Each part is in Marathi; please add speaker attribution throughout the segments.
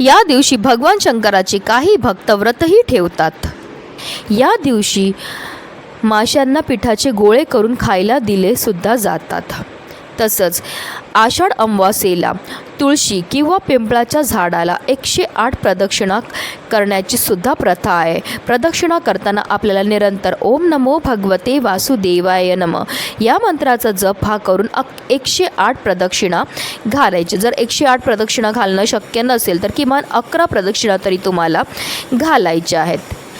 Speaker 1: या दिवशी भगवान शंकराचे काही भक्त व्रतही ठेवतात. या दिवशी माशांना पिठाचे गोळे करून खायला दिले सुद्धा जातात. तसंच आषाढ अमावासेला तुळशी किंवा पिंपळाच्या झाडाला एकशे आठ प्रदक्षिणा करण्याची सुद्धा प्रथा आहे. प्रदक्षिणा करताना आपल्याला निरंतर ओम नमो भगवते वासुदेवाय नम. या मंत्राचा जप हा करून अक एकशे आठ प्रदक्षिणा घालायची. जर एकशे आठ प्रदक्षिणा घालणं शक्य नसेल तर किमान अकरा प्रदक्षिणा तरी तुम्हाला घालायच्या आहेत.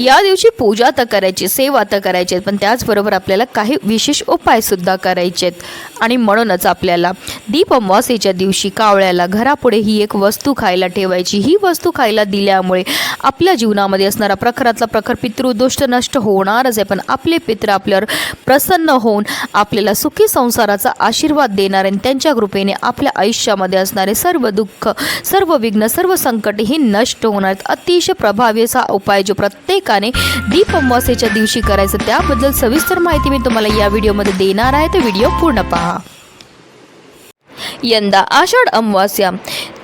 Speaker 1: या दिवशी पूजा तर करायची सेवा तर करायची पण त्याचबरोबर आपल्याला काही विशेष उपायसुद्धा करायचे आहेत. आणि म्हणूनच आपल्याला दीप अमावास्येच्या दिवशी कावळ्याला घरापुढे ही एक वस्तू खायला ठेवायची. ही वस्तू खायला दिल्यामुळे आपल्या जीवनामध्ये असणारा प्रखरातला प्रखर पितृदोष नष्ट होणारच आहे. पण आपले पित्र आपल्यावर प्रसन्न होऊन आपल्याला सुखी संसाराचा आशीर्वाद देणार आणि त्यांच्या कृपेने आपल्या आयुष्यामध्ये असणारे सर्व दुःख सर्व विघ्न सर्व संकट ही नष्ट होणार आहेत. अतिशय प्रभावी असा उपाय जो प्रत्येक प्रत्येकाने दीप अमावस्येच्या दिवशी करायचं. त्याबद्दल सविस्तर माहिती मी तुम्हाला या व्हिडिओमध्ये देणार आहे. तर व्हिडिओ पूर्ण पहा. यंदा आषाढ अमावस्या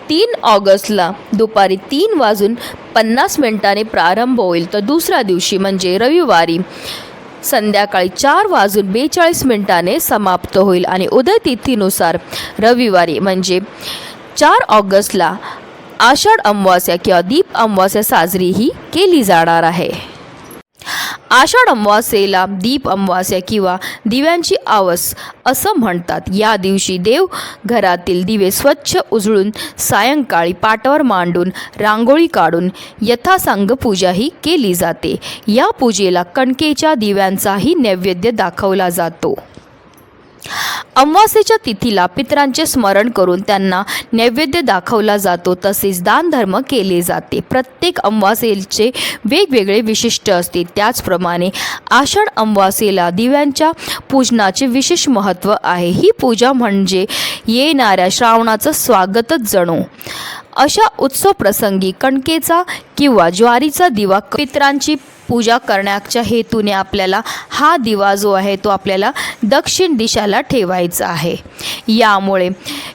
Speaker 1: तीन ऑगस्टला दुपारी तीन वाजून पन्नास मिनिटाने प्रारंभ होईल. तर दुसऱ्या दिवशी म्हणजे रविवारी संध्याकाळी चार वाजून बेचाळीस मिनिटाने समाप्त होईल. आणि उदय तिथीनुसार रविवारी म्हणजे चार ऑगस्टला आषाढ अमावास्या किंवा दीप अमावास्या साजरीही केली जाणार आहे. आषाढ अमावास्येला दीप अमावास्या किंवा दिव्यांची आवस असं म्हणतात. या दिवशी देव घरातील दिवे स्वच्छ उजळून सायंकाळी पाटावर मांडून रांगोळी काढून यथासांग पूजाही केली जाते. या पूजेला कणकेच्या दिव्यांचाही नैवेद्य दाखवला जातो. अमावास्येच्या तिथीला पितरांचे स्मरण करून त्यांना नैवेद्य दाखवला जातो तसेच दानधर्म केले जाते. प्रत्येक अमावास्येचे वेगवेगळे विशिष्ट असते. त्याचप्रमाणे आषाढ अमावास्येला दिव्यांच्या पूजनाचे विशेष महत्त्व आहे. ही पूजा म्हणजे येणाऱ्या श्रावणाचं स्वागतच जणू. अशा उत्सव प्रसंगी कणकेचा किंवा ज्वारीचा दिवा पितरांची पूजा करण्याच्या हेतूने आपल्याला हा दिवा जो आहे तो आपल्याला दक्षिण दिशाला ठेवायचा आहे. यामुळे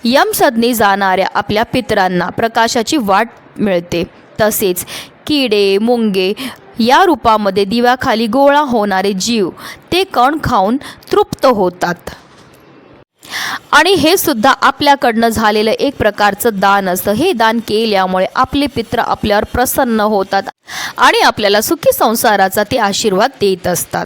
Speaker 1: यमसदनी जाणाऱ्या आपल्या पितरांना प्रकाशाची वाट मिळते. तसेच किडे मुंगे या रूपामध्ये दिव्याखाली गोळा होणारे जीव ते कण खाऊन तृप्त होतात. आणि हे सुद्धा आपल्याकडनं झालेलं एक प्रकारचं दान असतं. हे दान केल्यामुळे आपले पित्र आपल्यावर प्रसन्न होतात आणि आपल्याला सुखी संसाराचा ते आशीर्वाद देत असतात.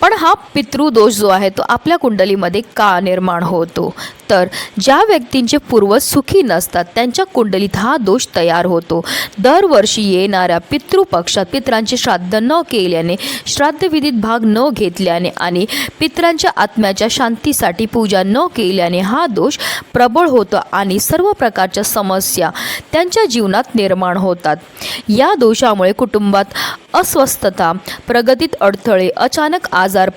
Speaker 1: पण हा पितृदोष जो आहे तो आपल्या कुंडलीमध्ये का निर्माण होतो? तर ज्या व्यक्तींचे पूर्वज सुखी नसतात त्यांच्या कुंडलीत हा दोष तयार होतो. दरवर्षी येणाऱ्या पितृपक्षात पित्रांचे श्राद्ध न केल्याने श्राद्धविधीत भाग न घेतल्याने आणि पित्रांच्या आत्म्याच्या शांतीसाठी पूजा न केल्याने हा दोष प्रबळ होतो आणि सर्व प्रकारच्या समस्या त्यांच्या जीवनात निर्माण होतात. या दोषामुळे कुटुंबात अस्वस्थता प्रगतीत अडथळे अचानक आजार.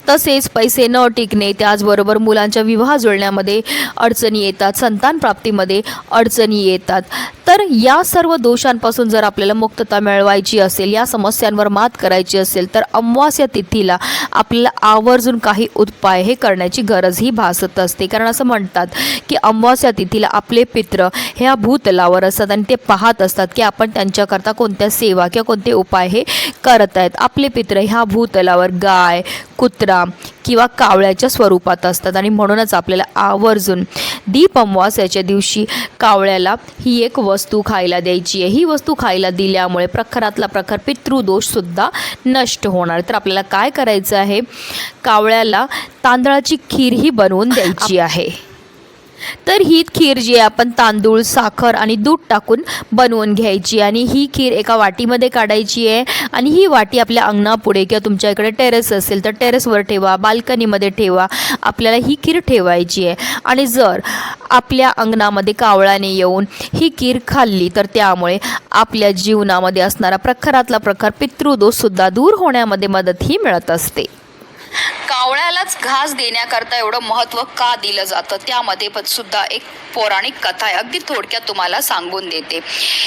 Speaker 1: तसेच पैसे न टिकणे त्याचबरोबर मुलांच्या विवाह जुळण्यामध्ये अडचणी येतात संतान प्राप्तीमध्ये अडचणी येतात. तर या सर्व दोषांपासून जर आपल्याला मुक्तता मिळवायची असेल या समस्यांवर मात करायची असेल तर अमावास्या तिथीला आपल्याला आवर्जून काही उपाय हे करण्याची गरज ही भासत असते. कारण असं म्हणतात की अमावास्या तिथीला आपले पित्र ह्या भूतलावर असतात आणि ते पाहत असतात की आपण त्यांच्याकरता कोणत्या सेवा किंवा कोणते उपाय हे करत आहेत. आपले पित्र ह्या भूतलावर गाय कुत्रा किंवा कावळ्याच्या स्वरूपात असतात. आणि म्हणूनच आपल्याला आवर्जून दीप अमावास्याच्या दिवशी कावळ्याला ही एक वस्तू खायला द्यायची आहे. ही वस्तू खायला दिल्यामुळे प्रखरातला प्रखर पितृदोषसुद्धा नष्ट होणार. तर आपल्याला काय करायचं आहे? कावळ्याला तांदळाची खीर ही बनवून द्यायची आहे. तर ही खीर जी आहे आपण तांदूळ साखर आणि दूध टाकून बनवून घ्यायची. आणि ही खीर एका वाटीमध्ये काढायची आहे. आणि ही वाटी आपल्या अंगणापुढे किंवा तुमच्या इकडे टेरेस असेल तर टेरेसवर ठेवा बाल्कनीमध्ये ठेवा. आपल्याला ही खीर ठेवायची आहे. आणि जर आपल्या अंगणामध्ये कावळाने येऊन ही खीर खाल्ली तर त्यामुळे आपल्या जीवनामध्ये असणारा प्रखरातला प्रखर पितृदोषसुद्धा दूर होण्यामध्ये मदतही मिळत असते. कावळ्यालाच घास देण्याकरता एवढं महत्त्व का दिलं जातं? त्यामध्ये पण सुद्धा एक पौराणिक कथा आहे. अगदी थोडक्यात तुम्हाला सांगून देते.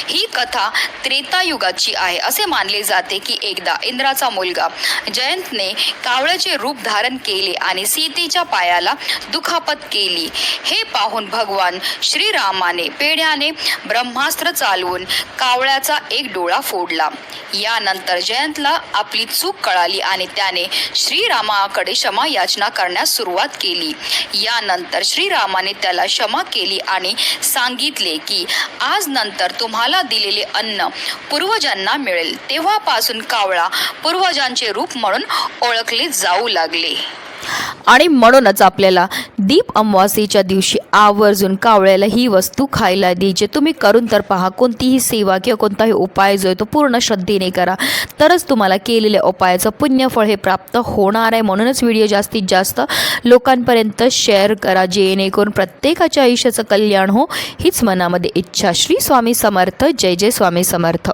Speaker 1: ही कथा त्रेतायुगाची आहे. असे मानले जाते की एकदा इंद्राचा मुलगा जयंतने कावळ्याचे रूप धारण केले आणि सीतेच्या पायाला दुखापत केली. हे पाहून भगवान श्रीरामाने पेढ्याने ब्रह्मास्त्र चालवून कावळ्याचा एक डोळा फोडला. यानंतर जयंतला आपली चूक कळाली आणि त्याने श्रीरामाकडे क्षमा याचना करण्यास सुरुवात केली. यानंतर श्रीरामाने त्याला क्षमा केली आणि सांगितले की आज नंतर तुम्हाला दिलेले अन्न पूर्वजांना मिळेल. तेव्हापासून कावळा पूर्वजांचे रूप म्हणून ओळखले जाऊ लागले. आणि म्हणूनच आपल्याला दीप अमावास्येच्या दिवशी आवर्जून कावळ्याला ही वस्तू खायला द्यायची तुम्ही करून तर पहा कोणतीही सेवा किंवा कोणताही उपाय जो आहे तो पूर्ण श्रद्धेने करा. तरच तुम्हाला केलेल्या उपायाचं पुण्यफळ हे प्राप्त होणार आहे. म्हणूनच व्हिडिओ जास्तीत जास्त लोकांपर्यंत शेअर करा जेणेकरून प्रत्येकाच्या आयुष्याचं कल्याण हो हीच मनामध्ये इच्छा. श्री स्वामी समर्थ. जय जय स्वामी समर्थ.